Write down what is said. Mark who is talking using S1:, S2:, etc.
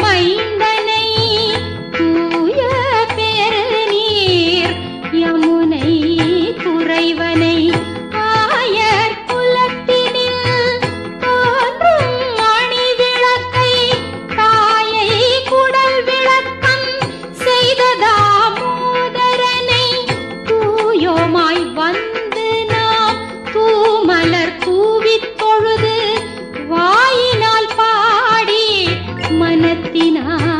S1: மைந்த மனத்தினால்